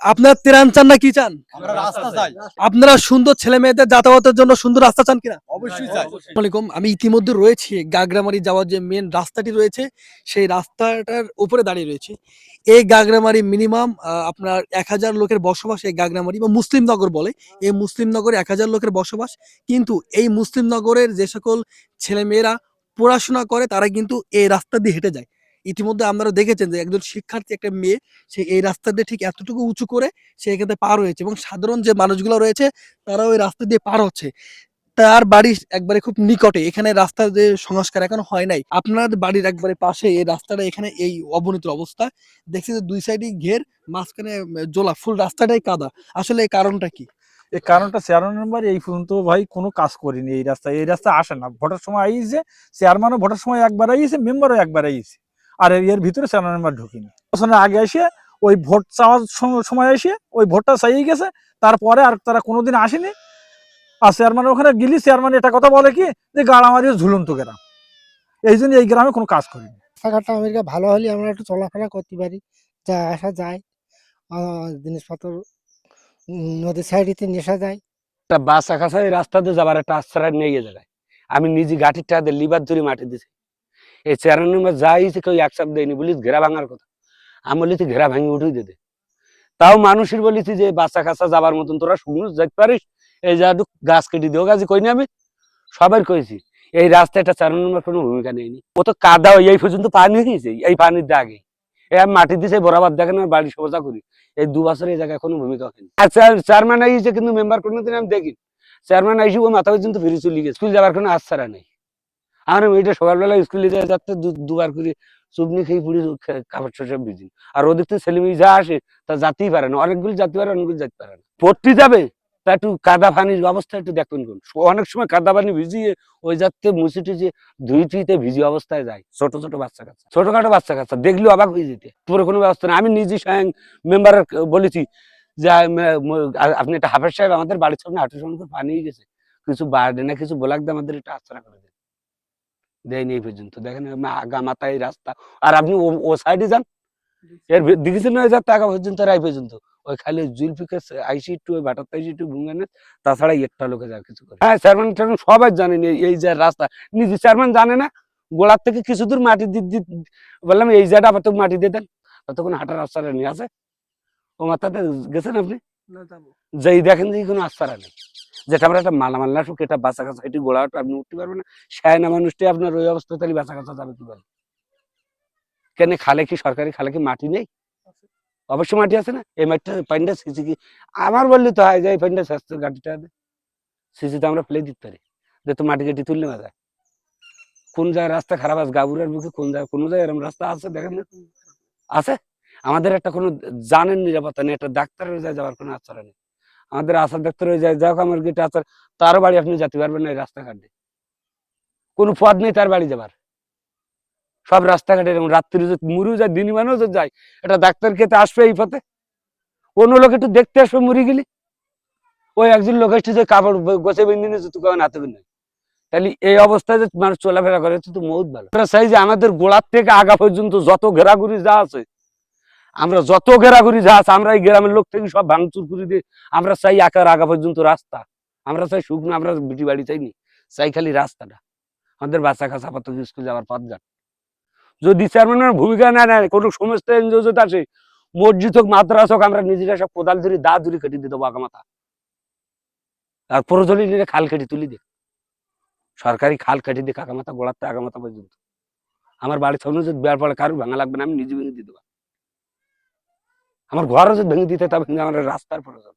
আপনারা ত্রাণ চান না কি চান? রাস্তা চাই। আপনারা সুন্দর ছেলে মেয়েদের যাতায়াতের জন্য সুন্দর রাস্তা চান কিনা? অবশ্যই আমি ইতিমধ্যে রয়েছি গাগরামারি যাওয়ার যে মেন রাস্তাটি রয়েছে সেই রাস্তাটার উপরে দাঁড়িয়ে রয়েছে। এই গাগরামারি মিনিমাম আপনার এক হাজার লোকের বসবাস এই গাগরামারি বা মুসলিম নগর বলে। এই মুসলিম নগরে এক হাজার লোকের বসবাস কিন্তু এই মুসলিম নগরের যে সকল ছেলেমেয়েরা পড়াশোনা করে তারা কিন্তু এই রাস্তা দিয়ে হেঁটে যায়। ইতিমধ্যে আপনারা দেখেছেন যে একজন শিক্ষার্থী, একটা মেয়ে, সে এই রাস্তা দিয়ে ঠিক এতটুকু উঁচু করে সে এখানে পার হয়েছে এবং সাধারণ যে মানুষগুলো রয়েছে তারা ওই রাস্তা দিয়ে পার হচ্ছে। তার বাড়ি একবারে খুব নিকটে, এখানে রাস্তার যে সংস্কার এখনও হয় নাই। আপনার বাড়ির একবারে পাশে এই রাস্তাটা, এখানে এই অবনীত অবস্থা। দেখছি যে দুই সাইডে ঘের, মাঝখানে জোলা, ফুল রাস্তাটাই কাদা। আসলে এই কারণটা কি? এই কারণটা চেয়ারম্যান মেম্বার এই পর্যন্ত ভাই কোনো কাজ করিনি এই রাস্তায়। এই রাস্তা আসে না। ভোটার সময় আইছে, চেয়ারম্যানও ভোটার সময় একবার আইছে, মেম্বারও একবার আইছে। আর এর- ভিতরে চেয়ারম্যান মেম্বার ঢুকিনি। বছরের আগে এসে ওই ভোট চাওয়ার সময় এসে ওই ভোটটা চাইয়ে গেছে তারপরে আর তারা কোনোদিন আসেনি। আর চেয়ারম্যান ওখানে গেলি চেয়ারম্যান এটা কথা বলে কি যে গাড়ামারি ঝুলন্ত গ্রাম এই জন্য এই গ্রামে কোনো কাজ করিনি। রাস্তাঘাটটা আমেরিকা ভালো হলে আমরা একটু চলাফেরা করতে পারি যা আসা যায়। জিনিসপত্র নদীর সাইডেতে নেশা যায়। একটা বাস আকাশে এই রাস্তাতে যাবার একটা আশ্রয় নিয়ে গিয়ে আমি নিজে গাঠির টাকা লিবার ধরে মাটি দিছি এই চেরানোর মধ্যে যাইছে কেউ এক চাপ দেয়নি, বলিস ঘেরা ভাঙার কথা। আমি বলি ঘেরা ভাঙি উঠেই দে দে। তাও মানুষের বলিছি যে, বাচ্চা কাচ্চা যাবার মতন তোরা শুনুন যাইতে পারিস। এই যা গাছ কেটে দিও, গাছ কইনি আমি? সবার কইছি, এই রাস্তাটা চালানোর নম্বর কোনো ভূমিকা নেয়নি ও তো কাদা এই পর্যন্ত পানি গিয়েছে এই পানির দাগে। এই মাটি দিছে বরাবর দেখেন আমি বাড়ি সবজা করি। এই দু বছর এই জায়গায় কোনো ভূমিকা হয়নি। আর চেয়ারম্যান আইছে কিন্তু মেম্বার কোনোদিন আমি দেখি চেয়ারম্যান আইসি ও মাথা পর্যন্ত ফিরে চলে গেছে, স্কুল যাবার কোনো আশ্বারা নেই। আমার মেয়েটা সকালবেলা স্কুলে যায় দু- দুবার করে চুবনি খেয়ে পুড়ি কাপড় চোপড় বিজি আর ওদের তো ছেলে মেয়ে যা আসে, তা যাতেই পারে না। অনেকগুলো যেতে পারে, অনেকগুলো যেতে পারে না। পড়তে যাবে, তা একটু কাদা পানির অবস্থা একটু দেখবেন কোন অনেক সময় কাদা পানি ভিজিয়ে ওই যাতে মুছে টুচে ধুই টুইতে ভিজি অবস্থায় যায়, ছোট ছোট বাচ্চা কাচ্চা। ছোটখাটো বাচ্চা কাচ্চা দেখলেও অবাক হয়ে যেতে। পুরো কোনো ব্যবস্থা নেই আমি নিজে স্বয়ং মেম্বার বলেছি, যে আপনি একটা হাফেজ সাহেব, আমাদের বাড়ির সামনে হাঁটু সামনে পানি গেছে। কিছু বাড়ে না কিছু বলাক দিয়ে আমাদের এটা আশ্রয় করে দেন। দেয়নি এই পর্যন্ত। দেখেন আগা মাথায় রাস্তা। আর আপনি ও- সাইডে যান এর দেখেছেন না যার টাকা পর্যন্ত রাই পর্যন্ত। ওই খালি জুলফিকে আইসি ওই বাটার আইসি একটু ভুঙ্গে নেন তাছাড়া একটা লোকে যা কিছু করে। হ্যাঁ চেয়ারম্যান টেয়ারম্যান সবাই জানেন এই- যে রাস্তা। নিজে চেয়ারম্যান জানে না গোড়ার থেকে কিছু দূর মাটি দি দি- বললাম এই জায়গাটা আবার তো মাটি দিয়ে দেন। ততক্ষণ হাঁটার রাস্তাটা নিয়ে আছে? ও মাথাতে গেছেন আপনি? যেই দেখেন যে কোনো আস্তারা নেই। যেটা আমরা একটা মালামাল না শুক এটা বাঁচা কাছা এটি গোড়া আপনি উঠতে পারবেন না। সায়না মানুষটি আপনার ওই অবস্থা, তাহলে বাঁচা কাছা যাবে কি বলে কেন খালে কি সরকারি, খালে কি মাটি নেই? অবশ্য মাটি আছে না? এই মাটিটা, পানিটা সিসি কি? আমার বললে তো হয় যে এই পানিটা স্বাস্থ্য গাড়িটা সিসিতে আমরা ফেলে দিতে পারি। যে তো মাটি কেটে তুললে যায়। কোন জায়গায় রাস্তা খারাপ আছে গাবুরের মুখে কোন জায়গায়, কোনো জায়গায় এরকম রাস্তা আছে দেখেন না? আছে? আমাদের একটা কোনো জানেন নিরাপত্তা নেই, একটা ডাক্তারের যাওয়ার কোনো আশ্রয় নেই। আমাদের আশা ডাক্তার হয়ে যায়। যাক আমার গেটে আসার তারও বাড়ি আপনি যেতে পারবেন না এই রাস্তাঘাটে। কোনো পথ নেই তার বাড়ি যাবার। সব রাস্তাঘাটে এরকম, রাত্রি যে মুড়িও যায় দিনই মানুষ যায়, এটা ডাক্তার খেতে আসবে এই পথে। অন্য লোক একটু দেখতে আসবে মুড়ি গেলি। ওই একজন লোক এসে যে কাপড় গোছে বেঁধে নিয়েছে তুই কেমন হাতে বেঁধে তাহলে এই অবস্থায় যে মানুষ চলাফেরা করে তো মৌত ভালো। চাই যে আমাদের গোড়ার থেকে আগা পর্যন্ত যত ঘেরাঘুরি যা আছে আমরা যত ঘেরাঘুরি যা আছে, আমরা এই গ্রামের লোক থেকে সব ভাঙচুর করে দিয়ে আমরা চাই আকার আগা পর্যন্ত রাস্তা। আমরা চাই শুকনো, আমরা বিটি বাড়ি চাইনি, চাই খালি রাস্তাটা। আমাদের বাচ্চা কাছা পাত্র স্কুল যাওয়ার পথঘাট যদি চেয়ারম্যানের ভূমিকা না নেয়, কোনো সমস্ত এনজিও যদি আসে, মসজিদ হোক, মাদ্রাস হোক, আমরা নিজেরা সব কোদাল ধরে দা ধরে কেটে দিয়ে দেবো আগামাথা আর প্রয়োজনে নিলে খাল কেটে তুলি দে। সরকারি খাল কেটে দিয়ে কাকামাথা গোড়াতে আগামাথা পর্যন্ত। আমার বাড়ির সামনে যদি বেড় পড়ে কারও ভাঙা লাগবে না, আমি নিজে ভেঙে দিয়ে দেবো। আমার ঘর যদি ভেঙে দিতে তা আমার রাস্তার প্রয়োজন।